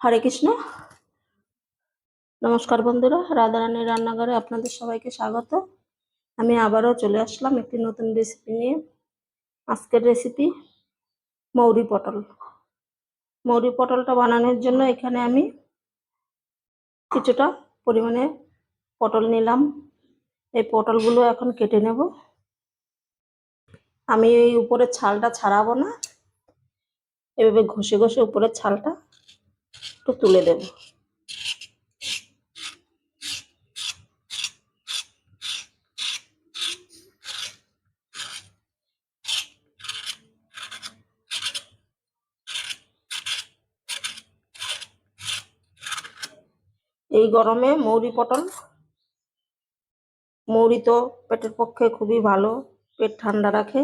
হরে কৃষ্ণ। নমস্কার বন্ধুরা, রাধারানীর রান্নাঘরে আপনাদের সবাইকে স্বাগত। আমি আবারও চলে আসলাম একটি নতুন রেসিপি নিয়ে। আজকের রেসিপি মৌরি পটল। মৌরি পটলটা বানানোর জন্য এখানে আমি কিছুটা পরিমাণে পটল নিলাম। এই পটলগুলো এখন কেটে নেব। আমি এই উপরের ছালটা ছাড়াবো না। এভাবে ঘষে ঘষে উপরের ছালটা একটু তুলে দেব। এই গরমে মৌরি পটল। মৌরি তো পেটের পক্ষে খুবই ভালো, পেট ঠান্ডা রাখে।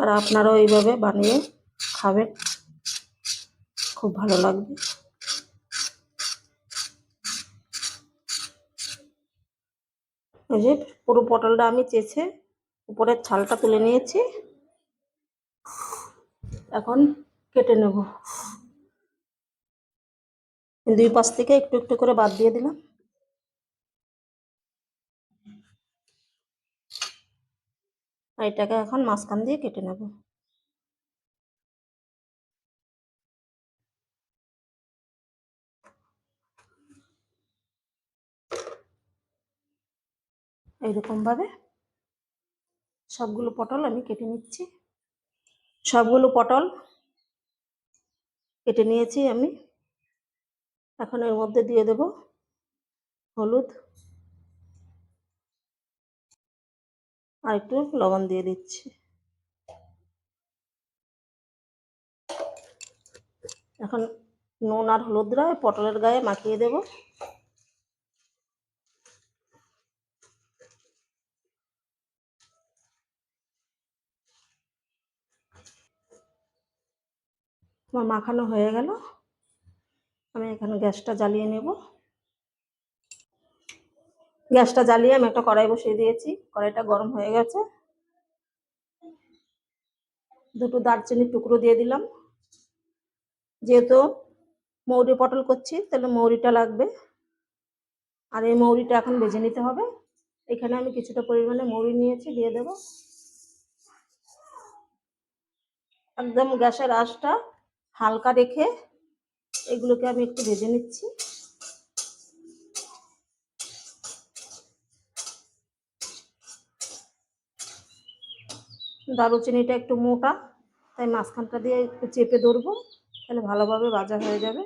আর আপনারাও এইভাবে বানিয়ে খাবেন। খুব ভালো লাগবে। এই যে পুরো পটলটা আমি চেছে, উপরের ছালটা তুলে নিয়েছি। এখন কেটে নেব। দুই পাশ থেকে একটু একটু করে বাদ দিয়ে দিলাম। আর এটাকে এখন মাঝখান দিয়ে কেটে নেব। এইরকম ভাবে সবগুলো পটল আমি কেটে নিচ্ছি। সবগুলো পটল কেটে নিয়েছি আমি। এখন এর মধ্যে দিয়ে দেব হলুদ আর একটু লবণ দিয়ে দিচ্ছি। এখন নুন আর হলুদরা পটলের গায়ে মাখিয়ে দেব। আমার মাখানো হয়ে গেল। আমি এখানে গ্যাসটা জ্বালিয়ে নেব। গ্যাসটা জ্বালিয়ে আমি একটা কড়াই বসিয়ে দিয়েছি। কড়াইটা গরম হয়ে গেছে। দুটো দারচিনির টুকরো দিয়ে দিলাম। যেহেতু মৌরি পটল করছি, তাহলে মৌরিটা লাগবে। আর এই মৌরিটা এখন ভেজে নিতে হবে। এখানে আমি কিছুটা পরিমাণে মৌরি নিয়েছি, দিয়ে দেব। একদম গ্যাসের আঁচটা হালকা রেখে এগুলোকে আমি একটু ভেজে নিচ্ছি। দারুচিনিটা একটু মোটা, তাই মাঝখানটা দিয়ে একটু চেপে ধরবো, তাহলে ভালোভাবে ভাজা হয়ে যাবে।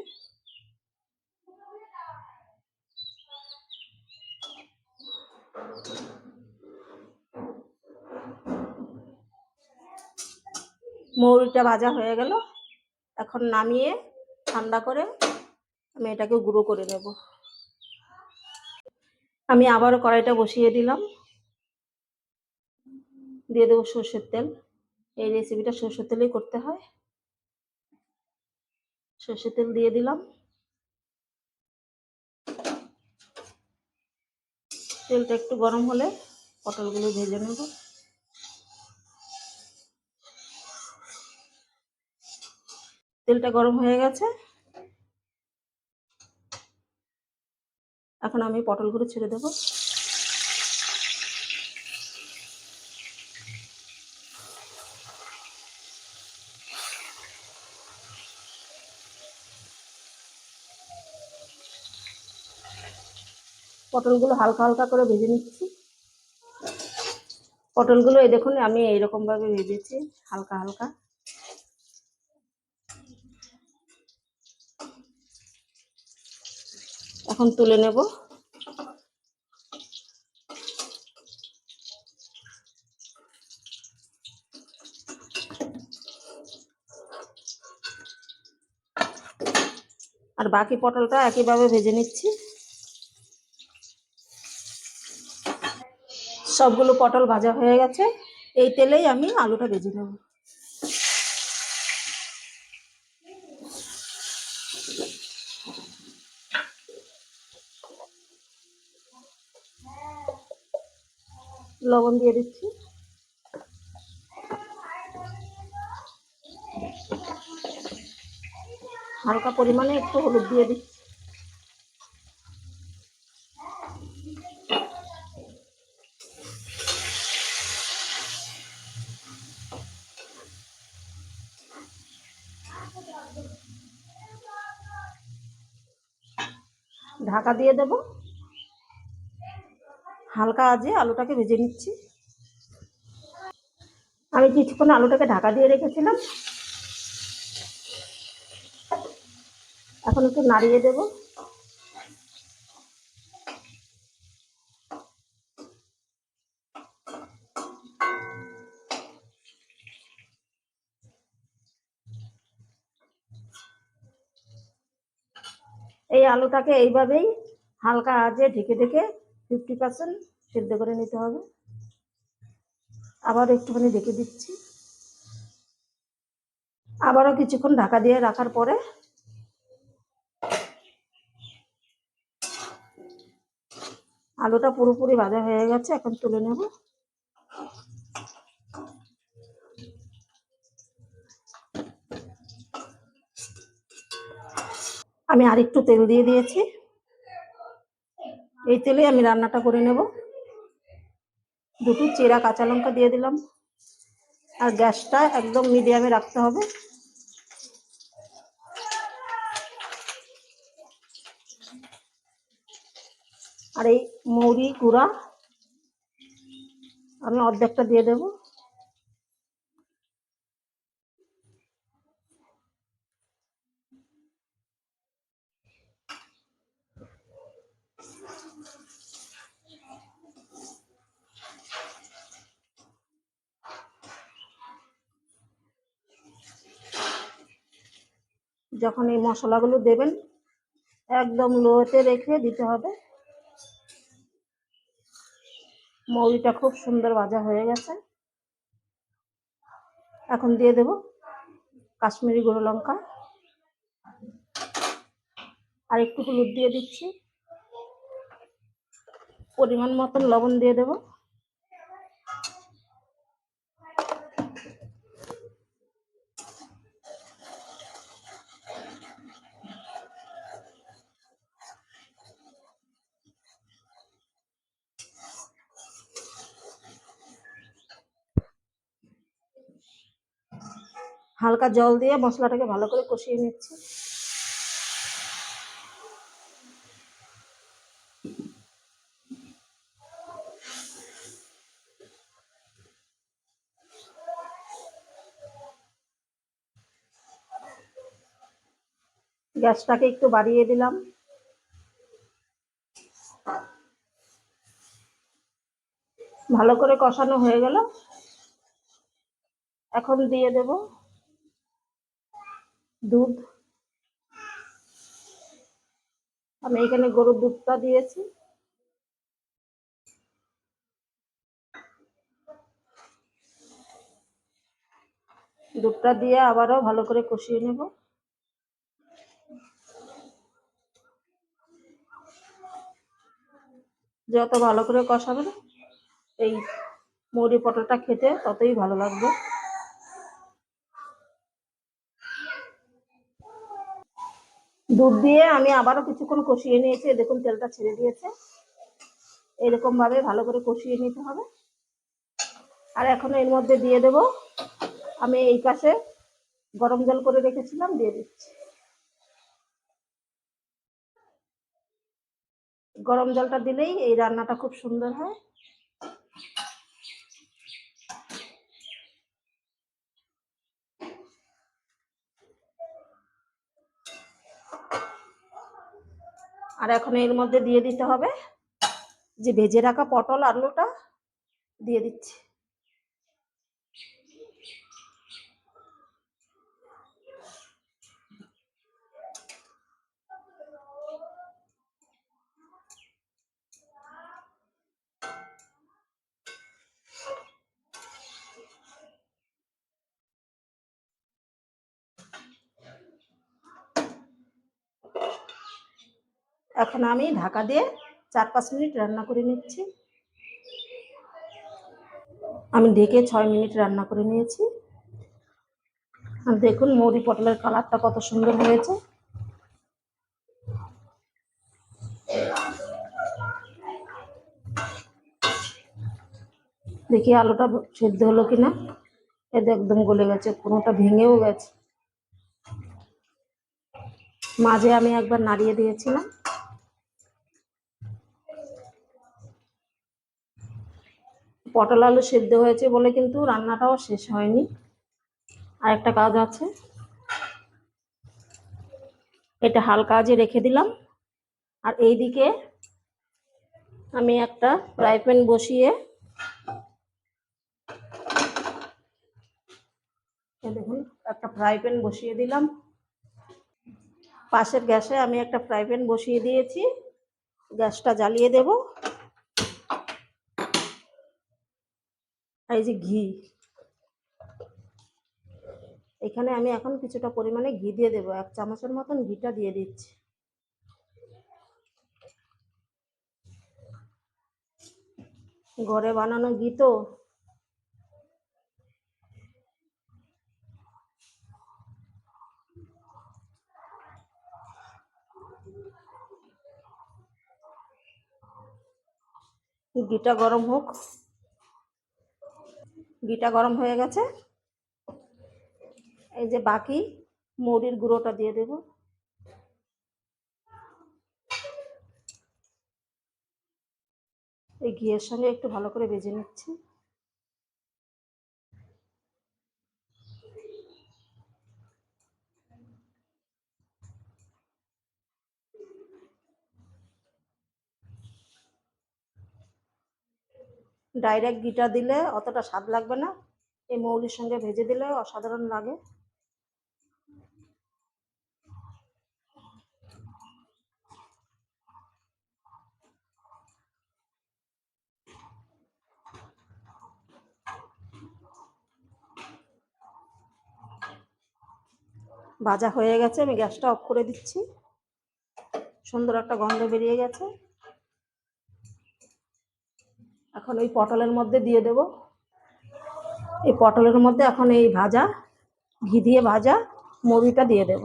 মৌরিটা ভাজা হয়ে গেল। এখন নামিয়ে ঠান্ডা করে আমি এটাকে গুঁড়ো করে নেব। আমি আবারও কড়াইটা বসিয়ে দিলাম। দিয়ে দেবো সর্ষের তেল। এই রেসিপিটা সর্ষের তেলেই করতে হয়। সর্ষের তেল দিয়ে দিলাম। তেলটা একটু গরম হলে পটলগুলো ভেজে নেব। তেলটা গরম হয়ে গেছে। এখন আমি পটলগুলো ছেড়ে দেবো। পটলগুলো হালকা হালকা করে ভেজে নিচ্ছি। পটলগুলো এই দেখুন, আমি এইরকমভাবে ভেজেছি, হালকা হালকা। এখন তুলে নেব। আর বাকি পটলটা একইভাবে ভেজে নিচ্ছি। সবগুলো পটল ভাজা হয়ে গেছে। এই তেলেই আমি আলুটা ভেজে নেব। লবণ দিয়ে দিচ্ছি। হালকা পরিমাণে একটু হলুদ দিয়ে দিচ্ছি। ঢাকা দিয়ে দেব। হালকা আজে আলুটাকে ভেজে নিচ্ছি। আমি কিছুক্ষণ আলুটাকে ঢাকা দিয়ে রেখেছিলাম। এখন একটু নাড়িয়ে দেব। এই আলুটাকে এইভাবেই হালকা আজে ঢেকে ঢেকে ফিফটি পার্সেন্ট সিদ্ধ করে নিতে হবে। আবার একটুখানি ঢেকে দিচ্ছি। আবারও কিছুক্ষণ ঢাকা দিয়ে রাখার পরে আলুটা পুরোপুরি ভাজা হয়ে গেছে, এখন তুলে নেব। আমি আরেকটু তেল দিয়ে দিয়েছি। এই তেলে আমি রান্নাটা করে নেব। দুটো চেরা কাঁচা লঙ্কা দিয়ে দিলাম। আর গ্যাসটা একদম মিডিয়ামে রাখতে হবে। আর এই মৌরি গুঁড়া আমি অর্ধেকটা দিয়ে দেব। যখন এই মশলাগুলো দেবেন, একদম লোতে রেখে দিতে হবে। মৌরিটা খুব সুন্দর ভাজা হয়ে গেছে। এখন দিয়ে দেব কাশ্মীরি গুঁড়ো লঙ্কা। আর একটু হলুদ দিয়ে দিচ্ছি। পরিমাণ মতন লবণ দিয়ে দেব। হালকা জল দিয়ে মশলাটাকে ভালো করে কষিয়ে নিচ্ছি। গ্যাসটাকে একটু বাড়িয়ে দিলাম। ভালো করে কষানো হয়ে গেল। এখন দিয়ে দেব দুধ। আমি এখানে গরুর দুধটা দিয়েছি। দুধটা দিয়ে আবারও ভালো করে কষিয়ে নেব। যত ভালো করে কষাবেন, এই মুড়ি পটলটা খেতে ততই ভালো লাগবে। দুধ দিয়ে আমি আবারও কিছুক্ষণ কষিয়ে নিয়েছি। দেখুন, তেলটা ছেড়ে দিয়েছে। এরকম ভাবে ভালো করে কষিয়ে নিতে হবে। আর এখন এর মধ্যে দিয়ে দেব। আমি এই পাশে গরম জল করে রেখেছিলাম, দিয়ে দিচ্ছি। গরম জলটা দিলেই এই রান্নাটা খুব সুন্দর হয়। আর এখন এর মধ্যে দিয়ে দিতে হবে যে ভেজে রাখা পটল আলুটা দিয়ে দিচ্ছি। এখন আমি ঢাকা দিয়ে চার পাঁচ মিনিট রান্না করে নিচ্ছি। আমি ঢেকে ছয় মিনিট রান্না করে নিয়েছি। আর দেখুন মৌরি পটলের কালারটা কত সুন্দর হয়েছে। দেখি আলুটা সেদ্ধ হলো কিনা। এটা একদম গলে গেছে কোনোটা ভেঙেও গেছে। মাঝে আমি একবার নাড়িয়ে দিয়েছিলাম। পটল আলু সেদ্ধ হয়েছে বলে কিন্তু রান্নাটাও শেষ হয়নি। আর একটা কাজ আছে। এটা হালকা আজে রেখে দিলাম। আর এইদিকে আমি একটা ফ্রাই প্যান বসিয়ে দেখুন, একটা ফ্রাই প্যান বসিয়ে দিলাম। পাশের গ্যাসে আমি একটা ফ্রাই প্যান বসিয়ে দিয়েছি। গ্যাসটা জ্বালিয়ে দেব। আর এই যে ঘি। এখানে আমি এখন কিছুটা পরিমাণে ঘি দিয়ে দেবো, এক চামচের মতন ঘিটা দিয়ে দিচ্ছি। ঘরে বানানো ঘি তো। ঘিটা গরম হোক। ঘিটা গরম হয়ে গেছে। এই যে বাকি, মুড়ির গুঁড়োটা দিয়ে দেব। এই ঘিয়ের সঙ্গে একটু ভালো করে ভেজে নিচ্ছি। ডাইরেক্ট ঘিটা দিলে অতটা স্বাদ লাগবে না। এই মৌলির সঙ্গে ভেজে দিলে অসাধারণ লাগে। ভাজা হয়ে গেছে, আমি গ্যাসটা অফ করে দিচ্ছি। সুন্দর একটা গন্ধ বেরিয়ে গেছে। এখন ওই পটলের মধ্যে দিয়ে দেব। এই পটলের মধ্যে এখন এই ভাজা, ঘি দিয়ে ভাজা, মুড়িটা দিয়ে দেব।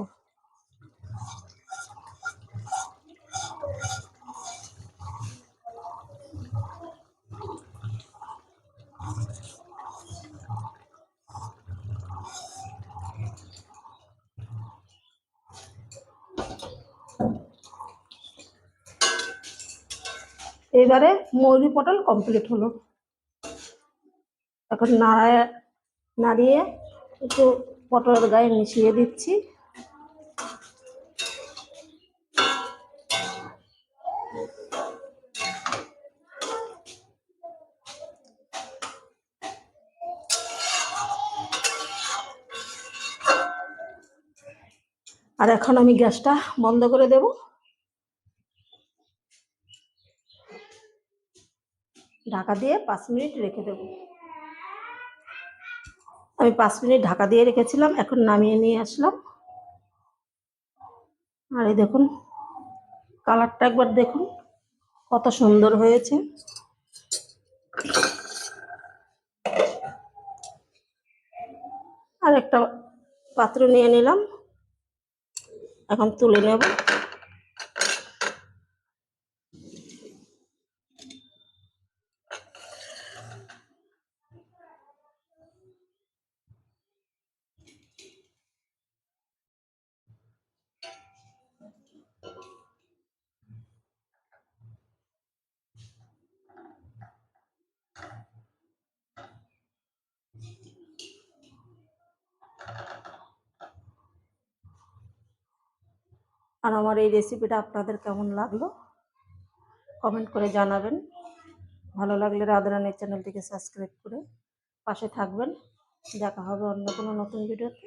এবারে মৌরি পটল কমপ্লিট হলো। এখন নাড়ায়, নাড়িয়ে একটু পটলের গায়ে মিশিয়ে দিচ্ছি। আর এখন আমি গ্যাসটা বন্ধ করে দেব। ঢাকা দিয়ে পাঁচ মিনিট রেখে দেব। আমি পাঁচ মিনিট ঢাকা দিয়ে রেখেছিলাম, এখন নামিয়ে নিয়ে আসলাম। আর এই দেখুন, কালারটা একবার দেখুন, কত সুন্দর হয়েছে। আর একটা পাত্র নিয়ে নিলাম, এখন তুলে নেব। আর আমার এই রেসিপিটা আপনাদের কেমন লাগল? কমেন্ট করে জানাবেন। ভালো লাগলে রাধারানের চ্যানেলটিকে সাবস্ক্রাইব করে পাশে থাকবেন। দেখা হবে অন্য কোনো নতুন ভিডিওতে